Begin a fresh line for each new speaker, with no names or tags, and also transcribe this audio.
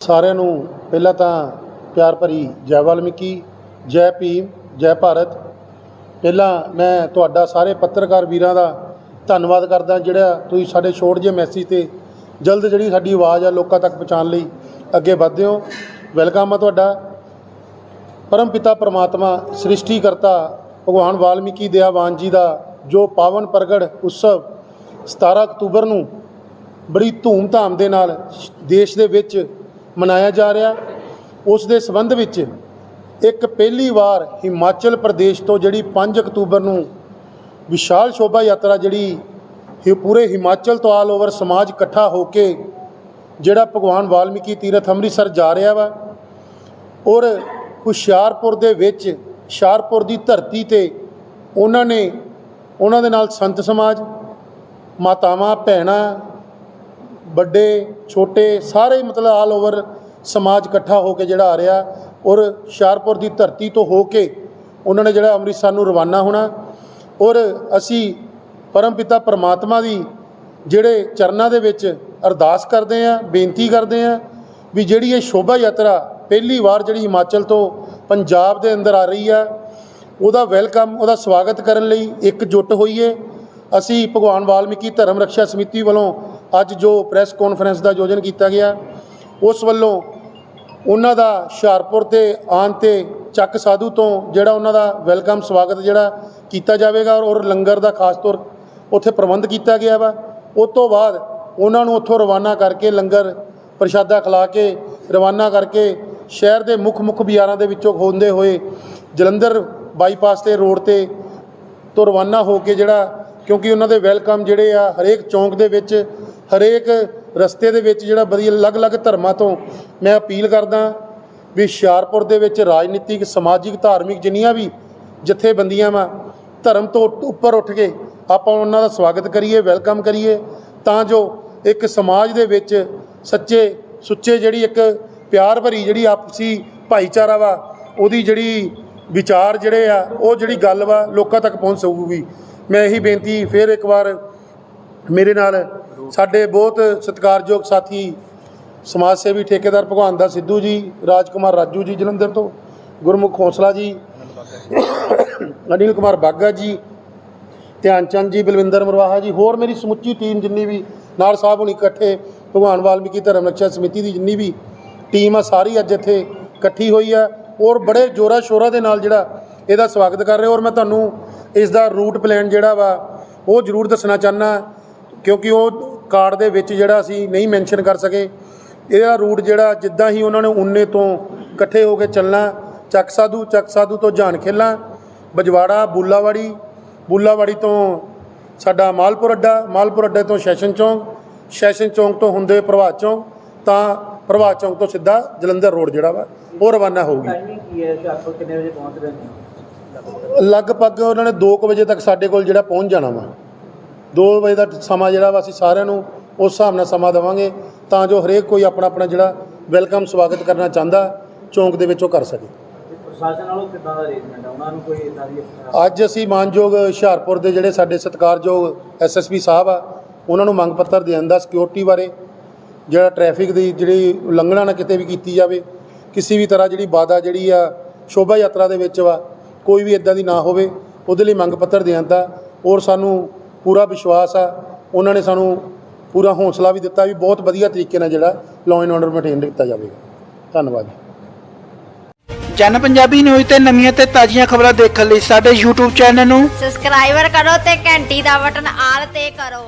ਸਾਰਿਆਂ ਨੂੰ ਪਹਿਲਾਂ ਤਾਂ ਪਿਆਰ ਭਰੀ ਜੈ ਵਾਲਮੀਕੀ, ਜੈ ਭੀਮ, ਜੈ ਭਾਰਤ। ਪਹਿਲਾਂ ਮੈਂ ਤੁਹਾਡਾ ਸਾਰੇ ਪੱਤਰਕਾਰ ਵੀਰਾਂ ਦਾ ਧੰਨਵਾਦ ਕਰਦਾ ਜਿਹੜਾ ਤੁਸੀਂ ਸਾਡੇ ਛੋਟ ਜਿਹੇ ਮੈਸੇਜ ਤੇ ਜਲਦ ਜਿਹੜੀ ਸਾਡੀ ਆਵਾਜ਼ ਆ ਲੋਕਾਂ ਤੱਕ ਪਹੁੰਚਾਉਣ ਲਈ ਅੱਗੇ ਵਧਦੇ ਹੋ। ਵੈਲਕਮ ਆ ਤੁਹਾਡਾ। ਪਰਮ ਪਿਤਾ ਪ੍ਰਮਾਤਮਾ, ਸ੍ਰਿਸ਼ਟੀਕਰਤਾ ਭਗਵਾਨ ਵਾਲਮੀਕੀ ਦਿਆਵਾਨ ਜੀ ਦਾ ਜੋ ਪਾਵਨ ਪ੍ਰਗਟ ਉਤਸਵ 17 ਅਕਤੂਬਰ ਨੂੰ ਬੜੀ ਧੂਮ-ਧਾਮ ਦੇ ਨਾਲ ਦੇਸ਼ ਦੇ ਵਿੱਚ ਮਨਾਇਆ ਜਾ ਰਿਹਾ। ਉਸ ਦੇ ਸੰਬੰਧ ਵਿੱਚ ਇੱਕ ਪਹਿਲੀ ਵਾਰ ਹਿਮਾਚਲ ਪ੍ਰਦੇਸ਼ ਤੋਂ ਜਿਹੜੀ 5 ਅਕਤੂਬਰ ਨੂੰ ਵਿਸ਼ਾਲ ਸ਼ੋਭਾ ਯਾਤਰਾ ਜਿਹੜੀ ਇਹ ਪੂਰੇ ਹਿਮਾਚਲ ਤੋਂ ਆਲ ਓਵਰ ਸਮਾਜ ਇਕੱਠਾ ਹੋ ਕੇ ਜਿਹੜਾ ਭਗਵਾਨ ਵਾਲਮੀਕੀ ਤੀਰਥ ਅੰਮ੍ਰਿਤਸਰ ਜਾ ਰਿਹਾ ਵਾ ਔਰ ਹੁਸ਼ਿਆਰਪੁਰ ਦੇ ਵਿੱਚ ਹੁਸ਼ਿਆਰਪੁਰ ਦੀ ਧਰਤੀ ਤੇ ਉਹਨਾਂ ਨੇ, ਉਹਨਾਂ ਦੇ ਨਾਲ ਸੰਤ ਸਮਾਜ, ਮਾਤਾਵਾਂ, ਭੈਣਾਂ ਵੱਡੇ, ਛੋਟੇ, ਸਾਰੇ ਮਤਲਬ ਆਲ ਓਵਰ ਸਮਾਜ ਇਕੱਠਾ ਹੋ ਕੇ ਜਿਹੜਾ ਆ ਰਿਹਾ ਔਰ ਹੁਸ਼ਿਆਰਪੁਰ ਦੀ ਧਰਤੀ ਤੋਂ ਹੋ ਕੇ ਉਹਨਾਂ ਨੇ ਜਿਹੜਾ ਅੰਮ੍ਰਿਤਸਰ ਨੂੰ ਰਵਾਨਾ ਹੋਣਾ ਔਰ ਅਸੀਂ ਪਰਮ ਪਿਤਾ ਪਰਮਾਤਮਾ ਦੀ ਜਿਹੜੇ ਚਰਨਾਂ ਦੇ ਵਿੱਚ ਅਰਦਾਸ ਕਰਦੇ ਆ ਬੇਨਤੀ ਕਰਦੇ ਆ ਵੀ ਜਿਹੜੀ ਇਹ ਸ਼ੋਭਾ ਯਾਤਰਾ ਪਹਿਲੀ ਵਾਰ ਜਿਹੜੀ ਹਿਮਾਚਲ ਤੋਂ ਪੰਜਾਬ ਦੇ ਅੰਦਰ ਆ ਰਹੀ ਆ, ਉਹਦਾ ਵੈਲਕਮ, ਉਹਦਾ ਸਵਾਗਤ ਕਰਨ ਲਈ ਇੱਕ ਜੁੱਟ ਹੋਈਏ। ਅਸੀਂ ਭਗਵਾਨ ਵਾਲਮੀਕੀ ਧਰਮ ਰੱਖਿਆ ਸਮਿਤੀ ਵੱਲੋਂ ਅੱਜ ਜੋ ਪ੍ਰੈਸ ਕਾਨਫਰੰਸ ਦਾ ਆਯੋਜਨ ਕੀਤਾ ਗਿਆ, ਉਸ ਵੱਲੋਂ ਉਹਨਾਂ ਦਾ ਹੁਸ਼ਿਆਰਪੁਰ ਤੇ ਆਉਣ ਤੇ ਚੱਕ ਸਾਧੂ ਤੋਂ ਜਿਹੜਾ ਉਹਨਾਂ ਦਾ ਵੈਲਕਮ ਸਵਾਗਤ ਜਿਹੜਾ ਕੀਤਾ ਜਾਵੇਗਾ ਔਰ- ਔਰ ਲੰਗਰ ਦਾ ਖਾਸ ਤੌਰ ਉੱਥੇ ਪ੍ਰਬੰਧ ਕੀਤਾ ਗਿਆ ਵਾ ਉਸ ਤੋਂ ਬਾਅਦ ਉਹਨਾਂ ਨੂੰ ਉੱਥੋਂ ਰਵਾਨਾ ਕਰਕੇ ਲੰਗਰ ਪ੍ਰਸ਼ਾਦਾ ਖਿਲਾ ਕੇ ਰਵਾਨਾ ਕਰਕੇ ਸ਼ਹਿਰ ਦੇ ਮੁੱਖ ਮੁੱਖ ਬਾਜ਼ਾਰਾਂ ਦੇ ਵਿੱਚੋਂ ਹੁੰਦੇ ਹੋਏ ਜਲੰਧਰ ਬਾਈਪਾਸ ਤੇ ਰੋਡ ਤੇ ਤੋਂ ਰਵਾਨਾ ਹੋ ਕੇ ਜਿਹੜਾ ਕਿਉਂਕਿ ਉਹਨਾਂ ਦੇ ਵੈਲਕਮ ਜਿਹੜੇ ਆ ਹਰੇਕ ਚੌਂਕ ਦੇ ਵਿੱਚ ਹਰੇਕ ਰਸਤੇ ਦੇ ਵਿੱਚ ਜਿਹੜਾ ਵਧੀਆ ਅਲੱਗ-ਅਲੱਗ ਧਰਮਾਂ ਤੋਂ ਮੈਂ ਅਪੀਲ ਕਰਦਾ ਵੀ ਹੁਸ਼ਿਆਰਪੁਰ ਦੇ ਵਿੱਚ ਰਾਜਨੀਤਿਕ, ਸਮਾਜਿਕ, ਧਾਰਮਿਕ ਜਿੰਨੀਆਂ ਵੀ ਜਥੇਬੰਦੀਆਂ ਵਾ, ਧਰਮ ਤੋਂ ਉੱਪਰ ਉੱਠ ਕੇ ਆਪਾਂ ਉਹਨਾਂ ਦਾ ਸਵਾਗਤ ਕਰੀਏ, ਵੈਲਕਮ ਕਰੀਏ, ਤਾਂ ਜੋ ਇੱਕ ਸਮਾਜ ਦੇ ਵਿੱਚ ਸੱਚੇ, ਸੁੱਚੇ ਜਿਹੜੀ ਇੱਕ ਪਿਆਰ ਭਰੀ ਜਿਹੜੀ ਆਪਸੀ ਭਾਈਚਾਰਾ ਵਾ, ਉਹਦੀ ਜਿਹੜੀ ਵਿਚਾਰ ਜਿਹੜੇ ਆ, ਉਹ ਜਿਹੜੀ ਗੱਲ ਵਾ ਲੋਕਾਂ ਤੱਕ ਪਹੁੰਚ ਸਕੂਗੀ। ਮੈਂ ਇਹੀ ਬੇਨਤੀ ਫਿਰ ਇੱਕ ਵਾਰ ਮੇਰੇ ਨਾਲ ਸਾਡੇ ਬਹੁਤ ਸਤਿਕਾਰਯੋਗ ਸਾਥੀ ਸਮਾਜ ਸੇਵੀ ਠੇਕੇਦਾਰ ਭਗਵਾਨ ਦਾ ਸਿੱਧੂ ਜੀ, ਰਾਜਕੁਮਾਰ ਰਾਜੂ ਜੀ ਜਲੰਧਰ ਤੋਂ, ਗੁਰਮੁਖ ਹੌਸਲਾ ਜੀ, ਅਨਿਲ ਕੁਮਾਰ ਬਾਗਾ ਜੀ, ਧਿਆਨ ਚੰਦ ਜੀ, ਬਲਵਿੰਦਰ ਮਰਵਾਹਾ ਜੀ, ਹੋਰ ਮੇਰੀ ਸਮੁੱਚੀ ਟੀਮ ਜਿੰਨੀ ਵੀ ਨਾਲ ਸਾਹਿਬ ਹੁਣੀ ਇਕੱਠੇ, ਭਗਵਾਨ ਵਾਲਮੀਕੀ ਧਰਮ ਰੱਖਿਆ ਸਮਿਤੀ ਦੀ ਜਿੰਨੀ ਵੀ ਟੀਮ ਆ, ਸਾਰੀ ਅੱਜ ਇੱਥੇ ਇਕੱਠੀ ਹੋਈ ਆ, ਔਰ ਬੜੇ ਜੋਰਾ ਸ਼ੋਰਾ ਦੇ ਨਾਲ ਜਿਹੜਾ ਇਹਦਾ ਸਵਾਗਤ ਕਰ ਰਹੇ ਔਰ ਮੈਂ ਤੁਹਾਨੂੰ ਇਸ ਦਾ ਰੂਟ ਪਲਾਨ ਜਿਹੜਾ ਵਾ, ਉਹ ਜ਼ਰੂਰ ਦੱਸਣਾ ਚਾਹਨਾ ਕਿਉਂਕਿ ਉਹ ਕਾਰਡ ਦੇ ਵਿੱਚ ਜਿਹੜਾ ਅਸੀਂ ਨਹੀਂ ਮੈਂਸ਼ਨ ਕਰ ਸਕੇ ਇਹਦਾ ਰੂਟ ਜਿਹੜਾ ਜਿੱਦਾਂ ਹੀ ਉਹਨਾਂ ਨੇ ਉਨੇ ਤੋਂ ਇਕੱਠੇ ਹੋ ਕੇ ਚੱਲਣਾ ਚੱਕ ਸਾਧੂ ਚੱਕ ਸਾਧੂ ਤੋਂ ਜਾਣ ਖੇਲਾਂ ਬਜਵਾੜਾ ਬੁੱਲਾਵਾੜੀ ਬੁੱਲਾਵਾੜੀ ਤੋਂ ਸਾਡਾ ਮਾਲਪੁਰ ਅੱਡਾ ਮਾਲਪੁਰ ਅੱਡੇ ਤੋਂ ਸੈਸ਼ਨ ਚੌਂਕ ਸੈਸ਼ਨ ਚੌਂਕ ਤੋਂ ਹੁੰਦੇ ਪ੍ਰਭਾਤ ਚੌਂਕ ਤਾਂ ਪ੍ਰਭਾਤ ਚੌਂਕ ਤੋਂ ਸਿੱਧਾ ਜਲੰਧਰ ਰੋਡ ਜਿਹੜਾ ਵਾ ਉਹ ਰਵਾਨਾ ਹੋਊਗੀ।
ਟਾਈਮਿੰਗ ਕੀ ਹੈ? ਹੁਸ਼ਿਆਰਪੁਰ ਕਿੰਨੇ ਵਜੇ ਪਹੁੰਚ ਰਹੇ ਨੇ?
ਲਗਭਗ ਉਹਨਾਂ ਨੇ 2 ਵਜੇ ਤੱਕ ਸਾਡੇ ਕੋਲ ਜਿਹੜਾ ਪਹੁੰਚ ਜਾਣਾ ਵਾ। 2 ਵਜੇ ਦਾ ਸਮਾਂ ਜਿਹੜਾ ਵਾ ਅਸੀਂ ਸਾਰਿਆਂ ਨੂੰ ਉਸ ਹਿਸਾਬ ਨਾਲ ਸਮਾਂ ਦੇਵਾਂਗੇ ਤਾਂ ਜੋ ਹਰੇਕ ਕੋਈ ਆਪਣਾ ਆਪਣਾ ਜਿਹੜਾ ਵੈਲਕਮ ਸਵਾਗਤ ਕਰਨਾ ਚਾਹੁੰਦਾ ਚੌਂਕ ਦੇ ਵਿੱਚ ਉਹ ਕਰ ਸਕੇ।
ਪ੍ਰਸ਼ਾਸਨ ਨਾਲੋਂ ਕਿੱਦਾਂ ਦਾ ਅਰੇਂਜਮੈਂਟ ਹੈ ਉਹਨਾਂ ਨੂੰ ਕੋਈ ਇਦਾਂ ਦੀ
ਅੱਜ ਅਸੀਂ ਮਾਨਯੋਗ ਹੁਸ਼ਿਆਰਪੁਰ ਦੇ ਜਿਹੜੇ ਸਾਡੇ ਸਤਿਕਾਰਯੋਗ ਐਸਐਸਪੀ ਸਾਹਿਬ ਆ ਉਹਨਾਂ ਨੂੰ ਮੰਗ ਪੱਤਰ ਦੇਣ ਦਾ ਸਿਕਿਉਰਿਟੀ ਬਾਰੇ ਜਿਹੜਾ ਟ੍ਰੈਫਿਕ ਦੀ ਜਿਹੜੀ ਉਲੰਘਣਾ ਨਾ ਕਿਤੇ ਵੀ ਕੀਤੀ ਜਾਵੇ ਕਿਸੇ ਵੀ ਤਰ੍ਹਾਂ ਜਿਹੜੀ ਬਾधा ਜਿਹੜੀ ਆ ਸ਼ੋਭਾ ਯਾਤਰਾ ਦੇ ਵਿੱਚ ਵਾ ਕੋਈ ਵੀ ਇਦਾਂ ਦੀ ਨਾ ਹੋਵੇ ਉਹਦੇ ਲਈ ਮੰਗ ਪੱਤਰ ਦੇਣ ਦਾ ਔਰ ਸਾਨੂੰ ਪੂਰਾ ਵਿਸ਼ਵਾਸ ਆ। ਉਹਨਾਂ ਨੇ ਸਾਨੂੰ ਪੂਰਾ ਹੌਸਲਾ ਵੀ ਦਿੱਤਾ ਵੀ ਬਹੁਤ ਵਧੀਆ ਤਰੀਕੇ ਨਾਲ ਜਿਹੜਾ ਲਾਅ ਐਂਡ ਆਰਡਰ ਮੇਨਟੇਨ ਕੀਤਾ ਜਾਵੇਗਾ। ਧੰਨਵਾਦ
ਜਨ ਪੰਜਾਬੀ ਨਿਊਜ਼ ਤੇ ਨਵੀਆਂ ਤੇ ਤਾਜ਼ੀਆਂ ਖਬਰਾਂ ਦੇਖਣ ਲਈ ਸਾਡੇ YouTube ਚੈਨਲ ਨੂੰ
ਸਬਸਕ੍ਰਾਈਬਰ ਕਰੋ ਤੇ ਘੰਟੀ ਦਾ ਬਟਨ ਆਲ ਤੇ ਕਰੋ।